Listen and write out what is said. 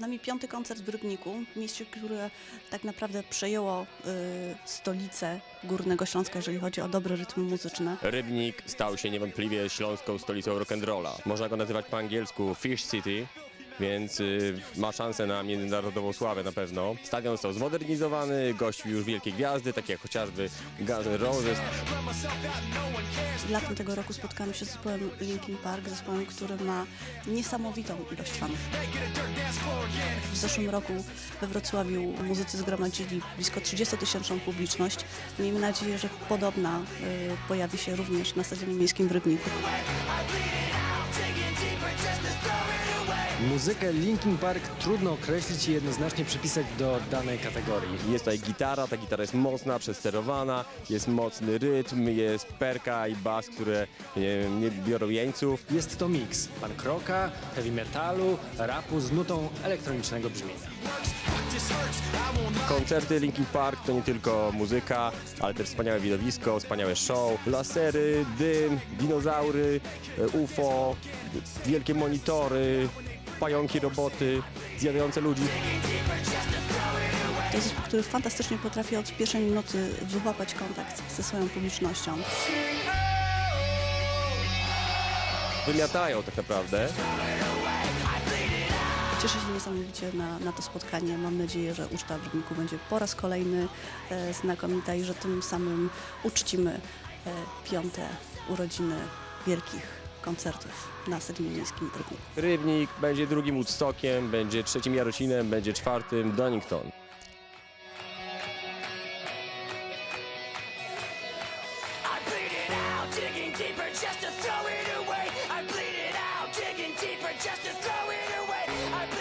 nami piąty koncert w Rybniku, mieście, które tak naprawdę przejęło y, stolicę Górnego Śląska, jeżeli chodzi o dobre rytmy muzyczne. Rybnik stał się niewątpliwie śląską stolicą rock'n'rolla. Można go nazywać po angielsku Fish City, więc y, ma szansę na międzynarodową sławę na pewno. Stadion został zmodernizowany, gościł już wielkie gwiazdy, takie jak chociażby Guns N' Roses. Latem tego roku spotkałam się z zespołem Linkin Park, zespołem, który ma niesamowitą ilość fanów. W zeszłym roku we Wrocławiu muzycy zgromadzili blisko 30-tysięczną publiczność. Miejmy nadzieję, że podobna y, pojawi się również na Stadionie Miejskim w Rybniku. Muzykę Linkin Park trudno określić i jednoznacznie przypisać do danej kategorii. Jest tutaj gitara, ta gitara jest mocna, przesterowana, jest mocny rytm, jest perka i bas, które nie, nie biorą jeńców. Jest to miks punk rocka, heavy metalu, rapu z nutą elektronicznego brzmienia. Koncerty Linkin Park to nie tylko muzyka, ale też wspaniałe widowisko, wspaniałe show, lasery, dym, dinozaury, e, UFO, wielkie monitory, pająki roboty, zjadające ludzi. To jest zespół, który fantastycznie potrafi od pierwszej minuty wyłapać kontakt ze swoją publicznością. Wymiatają tak naprawdę. Cieszę się niesamowicie na, na to spotkanie. Mam nadzieję, że uczta w Rybniku będzie po raz kolejny e, znakomita i że tym samym uczcimy e, piąte urodziny wielkich koncertów na w Rybniku. Rybnik będzie drugim Woodstockiem, będzie trzecim Jarocinem, będzie czwartym Donington. I bleed it out, digging deeper just to throw it away. I bleed it out, digging deeper just to throw it away. I bleed